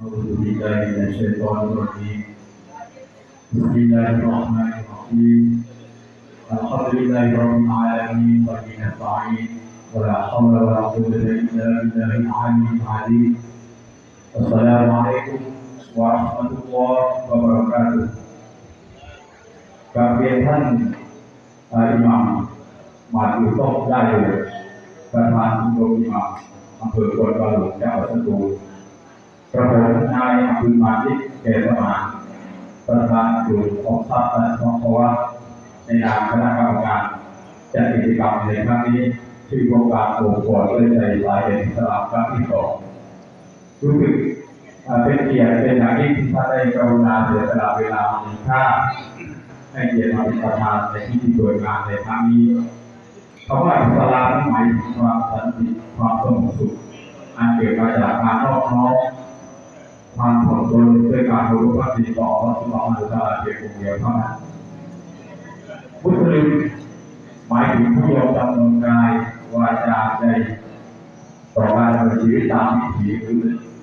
أعوذ بالله من الشيطان الرجيم بسم الله الرحمن الرحيم الحمد لله رب العالمين وبه نستعين ولا حول ولا قوة إلا بالله العلي العليم السلام عليكم ورحمة الله وبركاته กราบเรียนท่านอ่าอิหม่ามมาดูโต๊ะได้เลยประธานโรงอิหม่ามอำเภอควนกาหลงจังหวัดสตูล กระผมนายอับดุลมาลิกเกษมาประธานกลุ่มของทรัพย์และทองคในนามคณะกรรมการจัดกิจกรรมในครั้งนี้ชื่อโครงการโอบกอดด้วยใจสายเอ็นสลับครั้งที่สองรู้สึกเป็นเกียรติเป็นอย่างยิ่งที่ท่านได้กรุณาเสียสละเวลามีค่าให้เกียรติมาเป็นประธานในพิธีเปิดงานในครั้งนี้คำว่าอิสลามหมายถึงความสันติความสงบสุขอันเกิดมาจากการนอบน้อม ความผ่อนปลนด้วยการรู้ว่าติดต่อว่าสุลต่านจะเพียงคนเดียวเท่านั้นมุสลิมหมายถึงผู้ยอมจำนนกายวาจาใจต่อการดำเนินชีวิตตามวิถีหรือ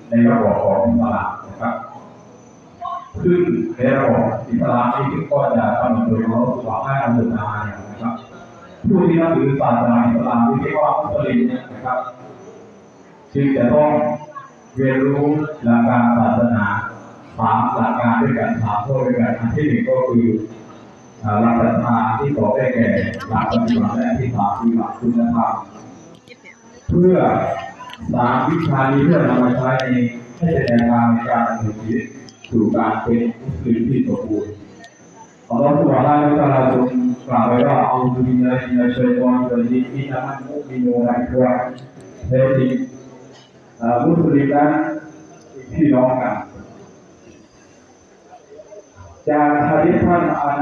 ในระบบของอิสลามนะครับ ซึ่งในระบบอิสลามนี้ก็จะกำหนดโดยเขาสุลต่านอัลลอฮฺเนี่ยนะครับผู้ที่นับถือศาสนาอิสลามที่เรียกว่ามุสลิมนะครับจึงจะต้อง เรียนรู้หลักการศาสนาสามหลักการด้วยกันสามข้อด้วยกันอันที่หนึ่งก็คือหลักศรัทธาที่สองได้แก่หลักปฏิบัติและที่สามคือหลักคุณธรรมเพื่อสามวิชานี้เพื่อนำมาใช้ในให้แสดงทางในการดำเนินชีวิตสู่การเป็นมุสลิมที่สมบูรณ์ Allah Subhanahu wa taala ทรงกล่าวไว้ว่าเอาดุบิลลาฮิมินัชชัยฏอนรจีมอินนัมัลมุมินูนะอิวาแท้จริงเอ่อ มุสลิมนั้นพี่น้องกันจากฮะดิษท่านอัน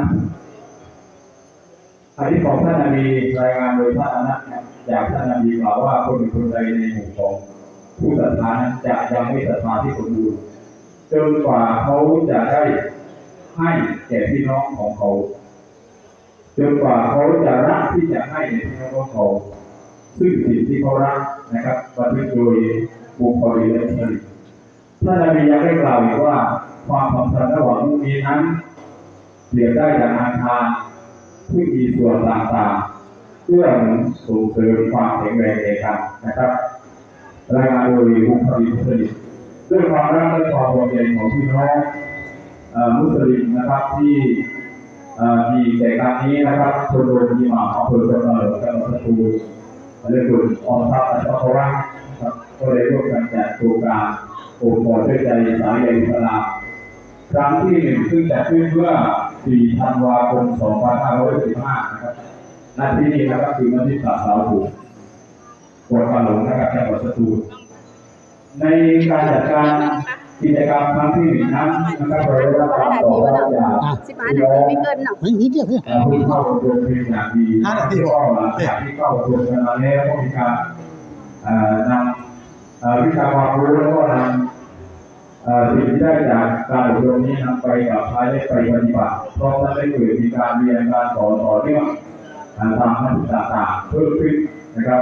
ฮะดิษของท่านนบีรายงานโดยท่านอนัสเนี่ยจากท่านนบีกล่าวว่าคนหนึ่งคนใดในหมู่ของผู้ศรัทธานั้นจะยังไม่ศรัทธาที่สมบูรณ์จนกว่าเขาจะได้ให้แก่พี่น้องของเขาจนกว่าเขาจะรักที่จะให้แก่พี่น้องของเขาซึ่งสิ่งที่เขารักนะครับบันทึกโดย บุคคลและชนิดท่านนบียังได้กล่าวอีกว่า ความสัมพันธ์ระหว่างมุสลิมนั้นเปรียบได้ดังอาคารที่มีส่วนต่างๆเพื่อส่งเสริมความแข็งแรงในกันนะครับรายงานโดยบุคลิกมุสลิมด้วยความรักและความห่วงใยของพี่น้องมุสลิมนะครับที่มีแก่การนี้นะครับชนโดยมีมาอำเภอจังหวัดจังหวัดสตูลเรียกว่าออมทรัพย์และทรัพย์ครั ก็ได้ร่วมกันจัดโครงการโอบกอดด้วยใจสายใยอิสลาครั้งที่หนึ่งซึ่งจัดขึ้นเมื่อ 4 ธันวาคม 2515 นะครับณที่นี่นะครับคือมัสยิดสาสาวถูกกวดกาหลงนะครับจังหวัดสตูลในการจัดการกิจกรรมครั้งที่หนึ่งนั้นนะครับเราได้รับการตอบรับจากสิบห้านาทีไม่เกินหรอกเฮ้ยนิดเดียวเนี่อ่อผู้เข้าอบรมเป็นอย่างดีห้านาทีแล้วก็หลังจากที่เข้าอบรมกันมาแล้วก็มีการนำ วิชาความรู้แล้วก็นำสิ่งที่ได้จากการอบรมนี้นำไปกับใช้ได้ไปปฏิบัติเพราะนั้นได้เกิดมีการเรียนการสอนต่อเนื่องทางนักศึกษาต่างๆเพิ่มขึ้นนะครับ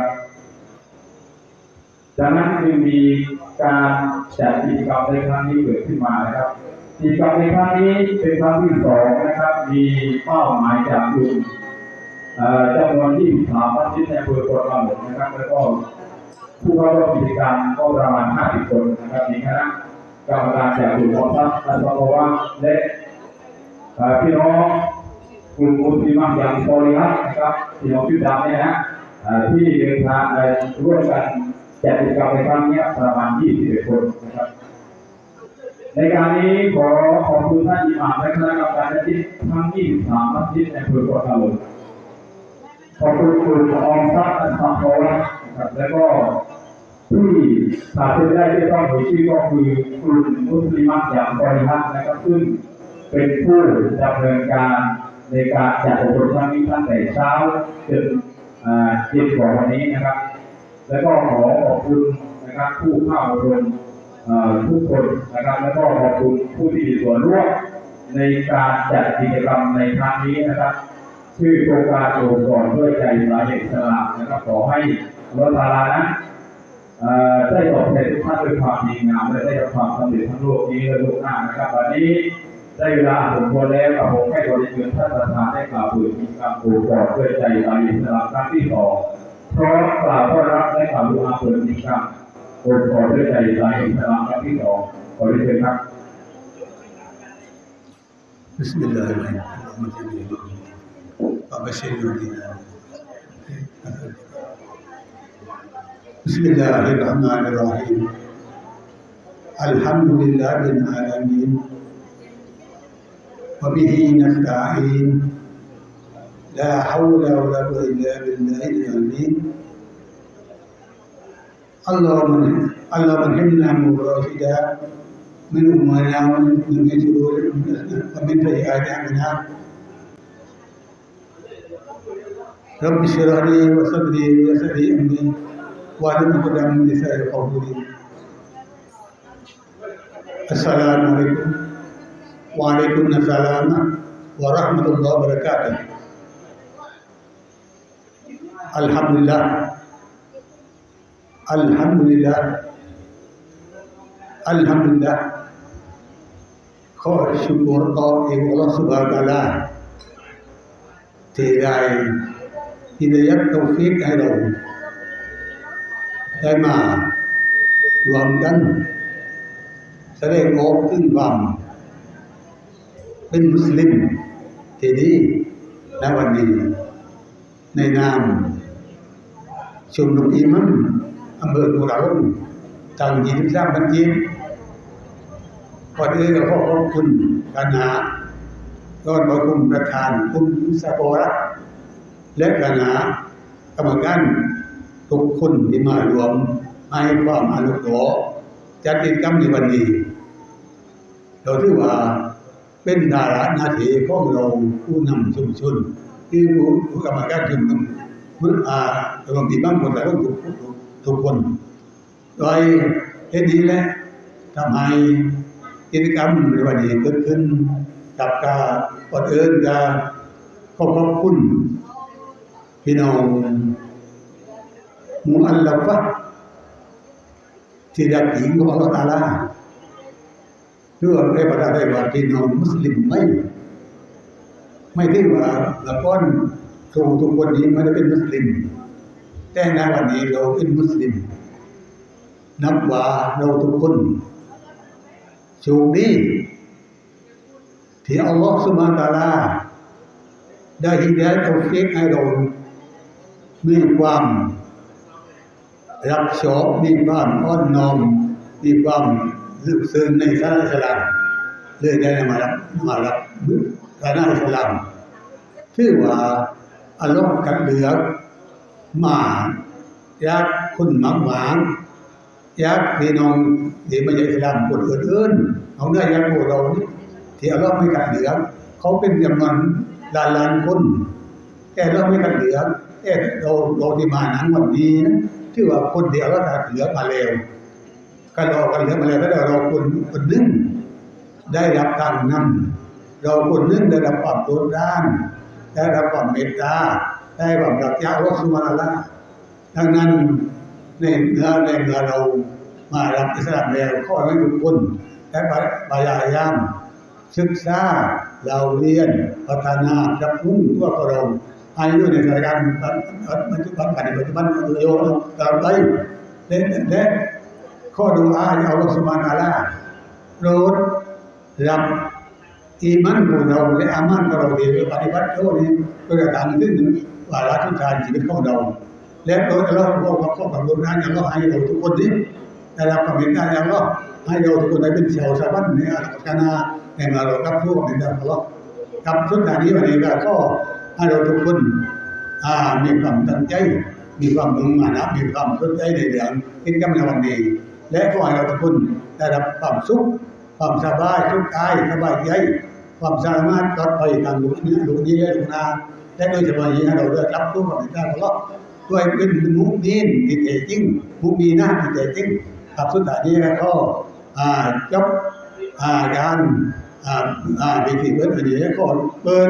ดังนั้นจึงมีการจัดกิจกรรมในครั้งนี้เกิดขึ้นมานะครับกิจกรรมในครั้งนี้เป็นครั้งที่สองนะครับ มีเป้าหมายจากกลุ่มเอ่อจำนวน23มัสยิดในอำเภอโคราชนะครับ แล้วก็ ผู้เข้าร่วมกิจกรรมก็ประมาณ 50 คนนะครับมีคณะกรรมการจากกลุ่มของทัพอัสลาวะและเอ่อพี่น้องกลุ่มมุสลิมอย่างโซลิฮัตนะครับพี่น้องชุดดำเนี่ยนะที่เดินทางไปร่วมกันจัดกิจกรรมในครั้งนี้ประมาณ 21 คนนะครับในการนี้ขอขอบคุณท่านอิหม่ามและคณะกรรมการมัสยิดทั้ง 23 มัสยิดในอำเภอโคราชขอบคุณกลุ่มออมทรัพย์อันทำโอนะครับแล้วก็ ที่ขาดไม่ได้ที่ต้องมีชื่อก็คือกลุ่มมุสลิมอย่างบริฮัตนะครับซึ่งเป็นผู้ดำเนินการในการจัดอบรมครั้งนี้ตั้งแต่เช้าจนอ่าเย็นกว่าวันนี้นะครับ แล้วก็ขอขอบคุณนะครับผู้เข้าอบรมทุกคนนะครับแล้วก็ขอบคุณผู้ที่มีส่วนร่วมในการจัดกิจกรรมในครั้งนี้นะครับ ชื่อโครงการโอบกอดด้วยใจสาเหตุสลามนะครับขอให้อัลลอฮฺตะอาลนะ ได้ตอบแทนทุกท่านด้วยความดีงามและได้รับความสำเร็จทั้งโลกนี้และโลกหน้านะครับวันนี้ได้เวลาสมควรแล้วกับผมให้บริเวณท่านประธานได้กล่าวเปิดกิจกรรมปลูกปอดด้วยใจตาอิสลามครั้งที่สองพร้อมกล่าวต้อนรับและกล่าวดูอาเปิดกิจกรรมปลูกปอดด้วยใจตาอิสลามครั้งที่สองขอเรียนเชิญครับ بسم الله الرحمن الرحيم وبشر الذين بسم الله الرحمن الرحيم. الحمد لله العالمين. وبه نستعين. لا حول ولا قوة إلا بالله العظيم. اللهم اللهم انحمنا مراشدا من أمنا ومن شرور ومن سيئات أعمالنا. رب اشرح لي وصدري ويسر لي أمري. وعدم قدام النساء القبولين السلام عليكم. وعليكم السلام ورحمة الله وبركاته. الحمد لله. الحمد لله. الحمد لله. خو شکر اور ایک سبحانه وتعالى تعالی تیرا ہے ہدایت توفیق ہے ได้มารวมกันแสดงออกถึงความเป็นมุสลิมที่ดีในวันนี้ ในนามชุมนุมอิมัมอำเภอตุราลงจังหวัด23บัญชีก่อนอื่นก็ขอขอบคุณคณะยอดประคุณประธานคุณสะโกระและคณะกรรมการ ทุกคนที่มารวมให้ความอนุเคราะห์จัดกิจกรรมในวันนี้เราถือว่าเป็นดาราหน้าทีของเราผู้นำชุมชนที่ผู้ผู้กรรมการชุมนุมมืออารวมที่บ้านคนแต่ละทุกทุกคนโดยเหตุนี้แหละทำให้กิจกรรมในวันนี้เกิดขึ้นกับการอดเอิญการอบขอบคุณพี่น้อง มุอัลลัฟะห์ที่รักหญิงของอัลลอฮฺตาลาเพื่อได้ประดาได้ว่าพี่น้องมุสลิมไม่ไม่ที่ว่าละก้อนทุกทุกคนนี้ไม่ได้เป็นมุสลิม แต่ในวันนี้เราเป็นมุสลิม นับว่าเราทุกคนโชคดีที่อัลลอฮฺสุบานตาลาได้ฮิดายะห์เตาฟิกให้เรามีความ รับชอบมีความอ่อนน้อมมีความลึกซึ้งในศาสนาอิสลามเลยได้มารับมารับศาสนาอิสลามถือว่าอัลลอฮฺกัดเลือกมาอยากคุณมักหวางอยากพี่น้องที่ไม่ใช่อิสลามคนอื่นๆเอาเนื้อยากพวกเรานี่ที่อัลลอฮ์ไม่กัดเหลือเขาเป็นจำนวนล้านล้านคนแต่เราไม่กัดเหลืองแต่เราเราที่มานั้นวันนี้นะ ที่ว่าคนเดียวเรากัดเหลือมาแล้วก็รากันเหลือมาแล้วก็เราคนคนหนึงได้รับการนำเราคนหนึงได้รับความโปรดด้านได้รับความเมตตาได้ความรักจากอัสุบฮานะฮูวะตะอาลาดังนั้นในเนื้อในเมื่อเรามารับอิสลามแล้วขอให้ทุกคนและพยายามศึกษาเราเรียนพัฒนาจับพุ่งตัวเรา ให้อยู่ในสถานการณ์ปัจจุบันปัจจุบันโยนตามไปและและข้อดูอาอย่าอัลลอฮฺสุบานะฮูวะตะอาลาโรดรับอีมันของเราและอามันของเราที่เราปฏิบัติโยนี้เพื่อการขึ้นวาระทุกทางชีวิตของเรา และโดยเราพวกเราขอความรู้นั้นเราให้เราทุกคนนี้ได้รับความเห็นได้แล้วก็ให้เราทุกคนได้เป็นชาวสวรรค์ในอาณาจักรในมาเรารับทุกความเห็นด้ของเรากับสุดท้ายนี้วันนี้ก็ ให้เราทุกคนอ่ามีความตั้งใจ มีความมุ่งมั่นมีความสนใจในเรื่องกิจกรรมในวันนี้ และขอให้เราทุกคนได้รับความสุข ความสบายสุขกายสบายใจ ความสามารถปลอดภัยทางลูกนี้ลูกนี้และลูกนาและโดยเฉพาะอย่างเราได้รับทุกความเห็นได้ของเราด้วยเป็นมุมีนที่แท้จริงมุมีนะที่แท้จริงครับสุดท้ายนี้ก็อ่าจบอ่าการอ่าอ่าพิธีเปิดอันนี้ก็เปิด